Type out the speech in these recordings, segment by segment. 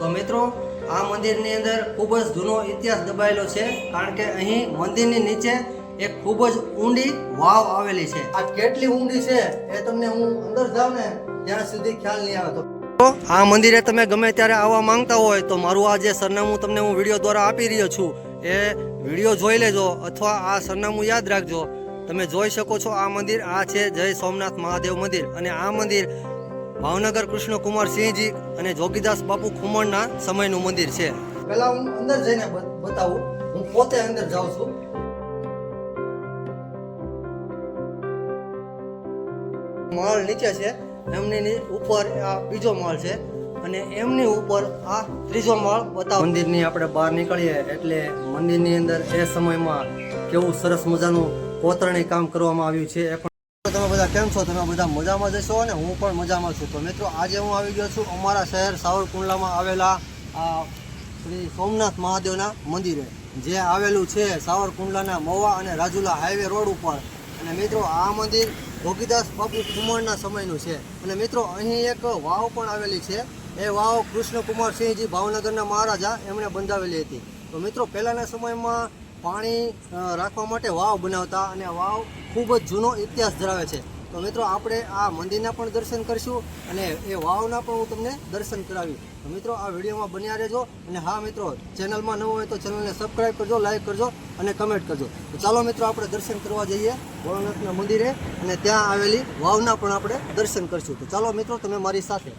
તો મિત્રો, આ મંદિરની અંદર ખૂબ જ જૂનો ઇતિહાસ દબાયેલો છે, કારણ કે અહીં મંદિરની નીચે એક ખૂબ જ ઊંડી વાવ આવેલી છે. આ કેટલી ઊંડી છે એ તમને હું અંદર જાઉં ને, ત્યાં સુધી ખ્યાલ નહીં આવે. તો આ મંદિરે તમે ગમે ત્યારે આવવા માંગતા હોય તો મારું આ જે સરનામું તમને હું વીડિયો દ્વારા આપી રહ્યો છું, એ વીડિયો જોઈ લેજો અથવા આ સરનામું યાદ રાખજો. તમે જોઈ શકો છો આ મંદિર, આ છે જય સોમનાથ મહાદેવ મંદિર અને આ મંદિર ભાવનગર કૃષ્ણ કુમાર સિંહજી અને જોગીદાસ બાપુ ખુમણના સમયનું મંદિર છે. પહેલા હું અંદર જઈને બતાવું. હું પોતે અંદર જાઉં છું. માળ નીચે છે. એમની ઉપર આ બીજો માળ છે. અને એમની ઉપર આ ત્રીજો માળ બતાવ. મંદિરની આપણે બહાર નીકળીએ એટલે મંદિરની અંદર એ સમયમાં કેવું સરસ મજાનું કોતરણી કામ કરવામાં આવ્યું છે. એ પણ બધા કેમ છો? તમે બધા મજામાં જશો અને હું પણ મજામાં છું. તો મિત્રો, આજે હું આવી ગયો છું અમારા શહેર સાવરકુંડલામાં આવેલા આ શ્રી સોમનાથ મહાદેવના મંદિરે, જે આવેલું છે સાવરકુંડલાના મવા અને રાજુલા હાઈવે રોડ ઉપર. અને મિત્રો, આ મંદિર ભોગીદાસ બાપુ કુમારના સમયનું છે. અને મિત્રો, અહીં એક વાવ પણ આવેલી છે. એ વાવ કૃષ્ણકુમાર સિંહજી ભાવનગરના મહારાજા એમણે બંધાવેલી હતી. તો મિત્રો, પહેલાંના સમયમાં પાણી રાખવા માટે વાવ બનાવતા અને વાવ ખૂબ જ જૂનો ઇતિહાસ ધરાવે છે. તો મિત્રો, આપણે આ મંદિરના પણ દર્શન કરીશું અને એ વાવના પણ હું તમને દર્શન કરાવ્યું તો મિત્રો, આ વિડીયોમાં બન્યા રહેજો અને હા મિત્રો, ચેનલમાં નવો હોય તો ચેનલને સબસ્ક્રાઈબ કરજો, લાઈક કરજો અને કમેન્ટ કરજો. તો ચાલો મિત્રો, આપણે દર્શન કરવા જઈએ ભોળાનાથના મંદિરે અને ત્યાં આવેલી વાવના પણ આપણે દર્શન કરીશું. તો ચાલો મિત્રો, તમે મારી સાથે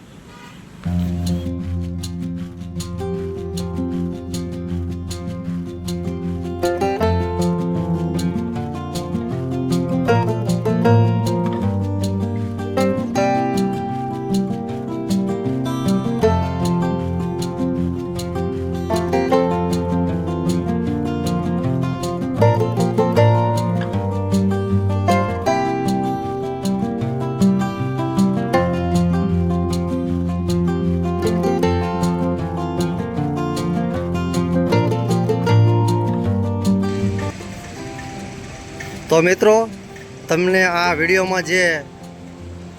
તો મિત્રો, તમને આ વિડીયોમાં જે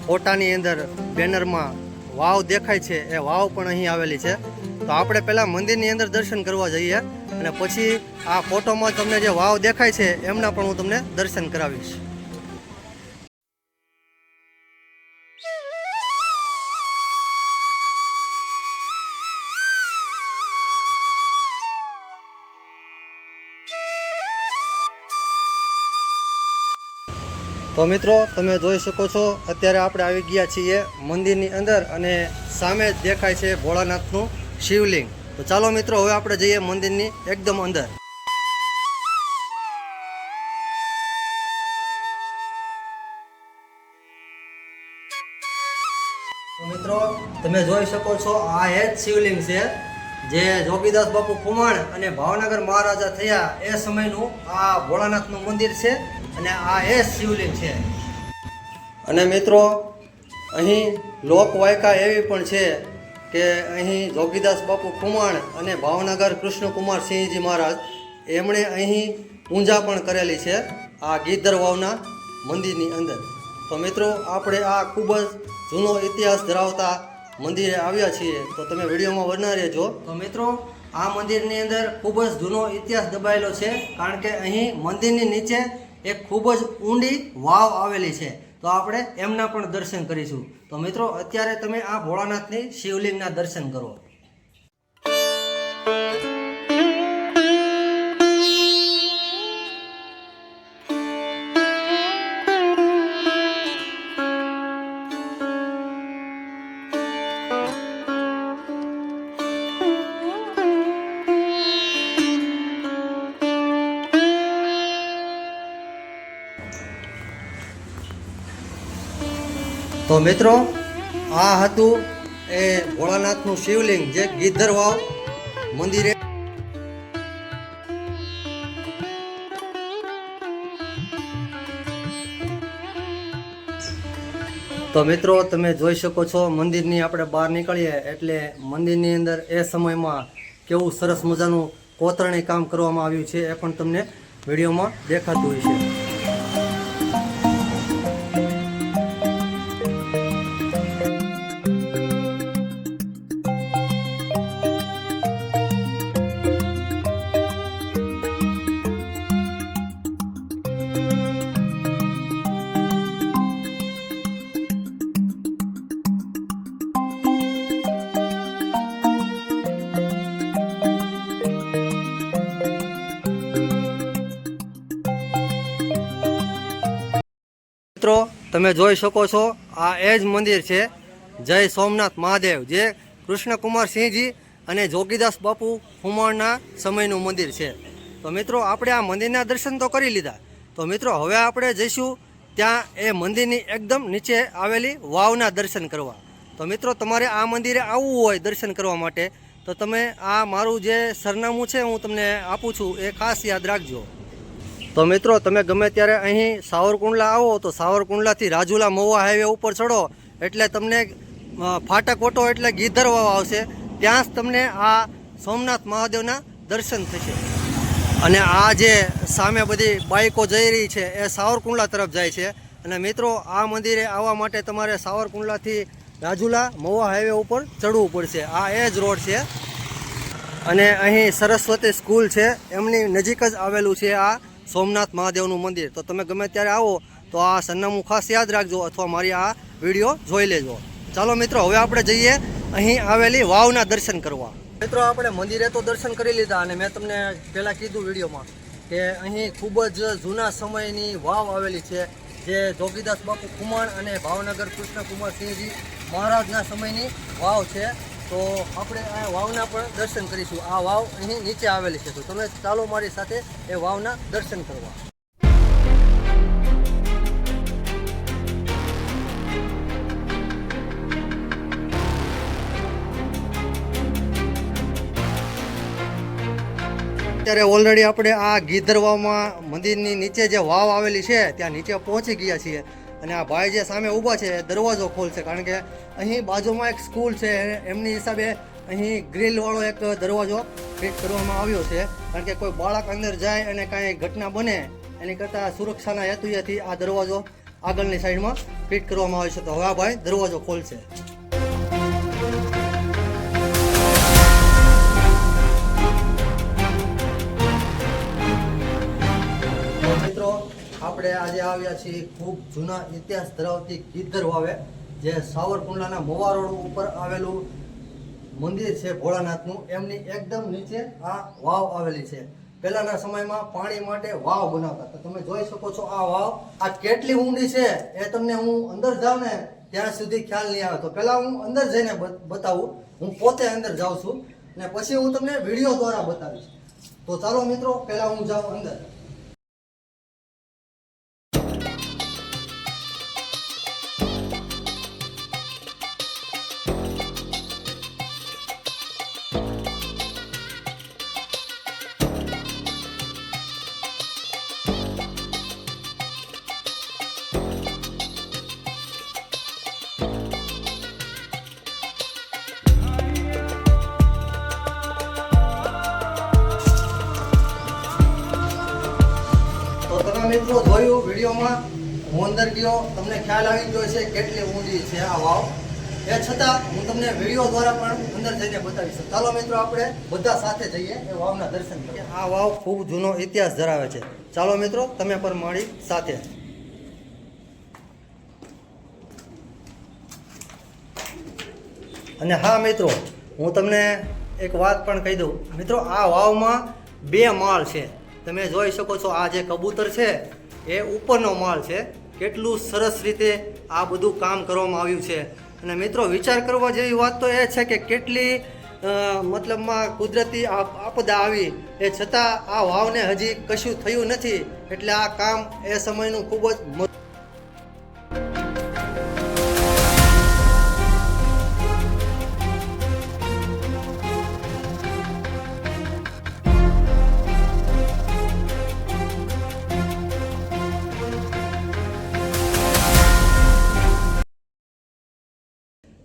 ફોટાની અંદર બેનરમાં વાવ દેખાય છે, એ વાવ પણ અહીં આવેલી છે. તો આપણે પહેલાં મંદિરની અંદર દર્શન કરવા જઈએ અને પછી આ ફોટોમાં તમને જે વાવ દેખાય છે, એમના પણ હું તમને દર્શન કરાવીશ. તો મિત્રો, તમે જોઈ શકો છો, અત્યારે આપણે આવી ગયા છીએ મંદિરની અંદર અને સામે જ દેખાય છે ભોળાનાથનું શિવલિંગ. તો ચાલો મિત્રો, હવે આપણે જઈએ મંદિરની એકદમ અંદર. મિત્રો, તમે જોઈ શકો છો, આ એ જ શિવલિંગ છે, જે જોગીદાસ બાપુ કુમાણ અને ભાવનગર મહારાજા થયા એ સમયનું આ ભોળાનાથનું મંદિર છે. અને આ એ શિવલિંગ છે. અને મિત્રો અહીં લોકવાયકા એવી પણ છે કે અહીં જોગીદાસ બાપુ કુમાણ અને ભાવનગર કૃષ્ણકુમાર સિંહજી મહારાજ એમણે અહીં પૂજા પણ કરેલી છે આ ગીધર વાવના મંદિરની અંદર. તો મિત્રો આપણે આ ખૂબ જ જૂનો ઇતિહાસ ધરાવતા મંદિરે આવ્યા છીએ. તો તમે વિડીયોમાં વર્ણા રહેજો. તો મિત્રો આ મંદિરની અંદર ખૂબ જ જૂનો ઇતિહાસ દબાયેલો છે કારણ કે અહીં મંદિરની નીચે એક ખૂબ જ ઊંડી વાવ આવેલી છે. તો આપણે એમના પણ દર્શન કરીશું. તો મિત્રો, અત્યારે તમે આ ભોળાનાથની શિવલિંગના દર્શન કરો. તો મિત્રો, આ હતું એ ભોળાનાથનું શિવલિંગ જે ગીધર વાવ મંદિરે તો મિત્રો, તમે જોઈ શકો છો, મંદિરની આપણે બહાર નીકળીએ એટલે મંદિરની અંદર એ સમયમાં કેવું સરસ મજાનું કોતરણી કામ કરવામાં આવ્યું છે એ પણ તમને વિડીયોમાં દેખાતું હોય છે તમે જોઈ શકો છો, આ એ જ મંદિર છે, જય સોમનાથ મહાદેવ, જે કૃષ્ણકુમાર સિંહજી અને જોગીદાસ બાપુ હુમણના સમયનું મંદિર છે. તો મિત્રો, આપણે આ મંદિરના દર્શન તો કરી લીધા. તો મિત્રો, હવે આપણે જઈશું ત્યાં એ મંદિરની એકદમ નીચે આવેલી વાવના દર્શન કરવા. તો મિત્રો, તમારે આ મંદિરે આવવું હોય દર્શન કરવા માટે, તો તમે આ મારું જે સરનામું છે, હું તમને આપું છું, એ ખાસ યાદ રાખજો. તો મિત્રો, તમે ગમે ત્યારે અહીં સાવરકુંડલા આવો તો સાવરકુંડલાથી રાજુલા મહુવા હાઈવે ઉપર ચડો. એટલે તમને ફાટક ઓટો એટલે ગીધરવાવ આવશે. ત્યાં જ તમને આ સોમનાથ મહાદેવના દર્શન થશે. અને આ જે સામે બધી બાઇકો જઈ રહી છે, એ સાવરકુંડલા તરફ જાય છે. અને મિત્રો, આ મંદિરે આવવા માટે તમારે સાવરકુંડલાથી રાજુલા મહુવા હાઈવે ઉપર ચડવું પડશે. આ એ જ રોડ છે. અને અહીં સરસ્વતી સ્કૂલ છે. એમની નજીક જ આવેલું છે આ સોમનાથ મહાદેવનું મંદિર. તો તમે ગમે ત્યારે આવો, તો આ સરનામું ખાસ યાદ રાખજો અથવા મારી આ વીડિયો જોઈ લેજો. ચાલો મિત્રો, હવે આપણે જઈએ અહીં આવેલી વાવના દર્શન કરવા. મિત્રો, આપણે મંદિરે તો દર્શન કરી લીધા અને મેં તમને પહેલાં કીધું વિડીયોમાં કે અહીં ખૂબ જ જૂના સમયની વાવ આવેલી છે, જે જોગીદાસ બાપુ કુમાર અને ભાવનગર કૃષ્ણ કુમાર સિંહજી મહારાજના સમયની વાવ છે. તો આપણે આ વાવના પણ દર્શન કરીશું. આ વાવ અહીં નીચે આવેલી છે. તો તમે ચાલો મારી સાથે એ વાવના દર્શન કરવા. અત્યારે ઓલરેડી આપણે આ ગીધરવામાં મંદિરની નીચે જે વાવ આવેલી છે, ત્યાં નીચે પહોંચી ગયા છીએ. અને આ ભાઈ જે સામે ઊભા છે દરવાજો ખોલશે, કારણ કે અહીં બાજુમાં એક સ્કૂલ છે, એમની હિસાબે અહીં ગ્રીલવાળો એક દરવાજો ફિટ કરવામાં આવ્યો છે. કારણ કે કોઈ બાળક અંદર જાય અને કાંઈ ઘટના બને, એની કરતાં સુરક્ષાના હેતુએથી આ દરવાજો આગળની સાઈડમાં ફિટ કરવામાં આવે છે. તો હવે આ ભાઈ દરવાજો ખોલશે. આવ્યા છીએ ખૂબ જૂના ઇતિહાસ ધરાવતી ગીધર વાવે જે સાવરકુંડલાના મોવા રોડ ઉપર આવેલું મંદિર છે ભોળાનાથનું. એમની એકદમ નીચે આ વાવ આવેલી છે. પહેલાના સમયમાં પાણી માટે વાવ બનાવતા હતા. તમે જોઈ શકો છો આ વાવ. આ કેટલી ઊંડી છે એ તમને હું અંદર જાઉં ને ત્યાં સુધી ખ્યાલ નહીં આવે. તો પહેલાં હું અંદર જઈને બતાવું. હું પોતે અંદર જાઉં છું. ને પછી હું તમને વીડિયો દ્વારા બતાવીશ. તો ચાલો મિત્રો, પહેલાં હું જાઉં અંદર. મિત્રો જોયું વિડીયોમાં, હું અંદર ગયો, તમને ખ્યાલ આવી ગયો છે કેટલી ઊંડી છે આ વાવ. એ છતાં હું તમને વીડિયો દ્વારા પણ અંદર જઈને બતાવીશ. ચાલો મિત્રો, આપણે બધા સાથે જઈએ એ વાવના દર્શન કરીએ. આ વાવ ખૂબ જૂનો ઇતિહાસ ધરાવે છે. ચાલો મિત્રો, તમે પણ મળી સાથે. અને હા મિત્રો, હું તમને એક વાત પણ કહી દઉં. મિત્રો, આ વાવમાં બે માળ છે. તમે જોઈ શકો છો, આ જે કબૂતર છે એ ઉપરનો માળ છે. કેટલું સરસ રીતે આ બધું કામ કરવામાં આવ્યું છે. અને મિત્રો, વિચાર કરવા જેવી વાત તો એ છે કે કેટલી મતલબમાં કુદરતી આપ- આપદા આવી. એ છતાં આ વાવને હજી કશું થયું નથી. એટલે આ કામ એ સમયનું ખૂબ જ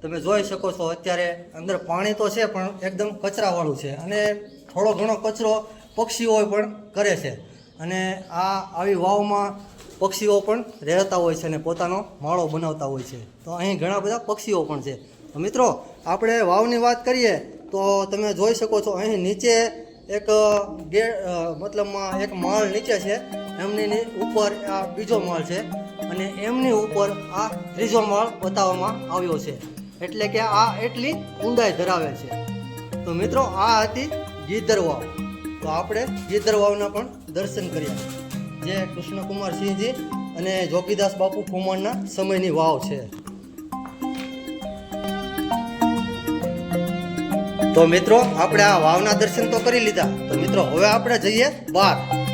તમે જોઈ શકો છો, અત્યારે અંદર પાણી તો છે, પણ એકદમ કચરાવાળું છે. અને થોડો ઘણો કચરો પક્ષીઓ પણ કરે છે. અને આ આવી વાવમાં પક્ષીઓ પણ રહેતા હોય છે અને પોતાનો માળો બનાવતા હોય છે. તો અહીં ઘણા બધા પક્ષીઓ પણ છે. તો મિત્રો, આપણે વાવની વાત કરીએ, તો તમે જોઈ શકો છો, અહીં નીચે એક ગે મતલબમાં એક માળ નીચે છે. એમની ઉપર આ બીજો માળ છે. અને એમની ઉપર આ ત્રીજો માળ બતાવવામાં આવ્યો છે. એટલે કે આ એટલી ઊંડાઈ ધરાવે છે. તો મિત્રો, આ હતી ગીધર વાવ તો આપણે ગીધર વાવના પણ દર્શન કર્યા. જે કૃષ્ણકુમાર સિંહજી અને જોગીદાસ બાપુ ખુમાણના સમયની વાવ છે. તો મિત્રો, આપણે આ વાવના દર્શન તો કરી લીધા. તો મિત્રો, હવે આપણે જઈએ બહાર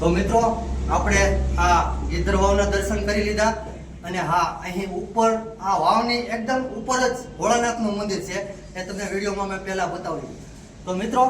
તો મિત્રો, આપણે આ ગીધર વાવના દર્શન કરી લીધા અને હા, અહીં ઉપર, આ વાવની એકદમ ઉપર જ ભોળાનાથનું મંદિર છે, એ તમને વિડીયોમાં મેં પહેલા બતાવ્યું. તો મિત્રો,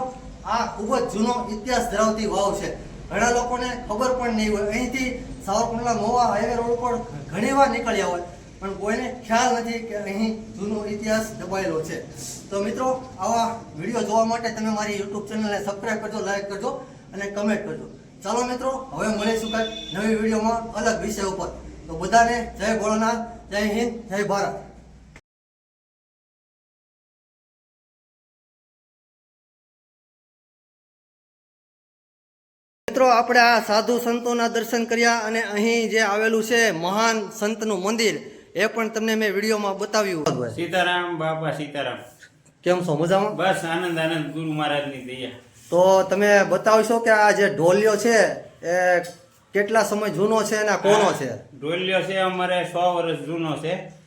આ ખૂબ જ જૂનો ઇતિહાસ ધરાવતી વાવ છે. ઘણા લોકોને ખબર પણ નહીં હોય. અહીંથી સાવરકુંડલા મોવા હાઈવે રોડ પર ઘણી નીકળ્યા હોય, પણ કોઈને ખ્યાલ નથી કે અહીં જૂનો ઇતિહાસ દબાયેલો છે. તો મિત્રો, આવા વીડિયો જોવા માટે તમે મારી યુટ્યુબ ચેનલને સબસ્ક્રાઈબ કરજો, લાઈક કરજો અને કમેન્ટ કરજો. ચાલો મિત્રો હવે મળીશું કાંઈક નવી વિડીયોમાં અલગ વિષય ઉપર. તો બધાને જય ભોળાનાથ જય હિન્દ જય ભારત. મિત્રો આપણે આ સાધુ સંતોના દર્શન કર્યા અને અહીં જે આવેલું છે મહાન સંતનું મંદિર એ પણ તમને મેં વિડીયોમાં બતાવ્યું. સીતારામ બાપા સીતારામ. કેમ છો? મજામાં? બસ આનંદ આનંદ ગુરુ મહારાજની દયા. તો તમે બતાવશો કે આ જે ઢોલિયો છે એ કેટલા સમય જૂનો છે અને કોનો છે? ઢોલિયો છે અમારે સો વર્ષ જૂનો છે.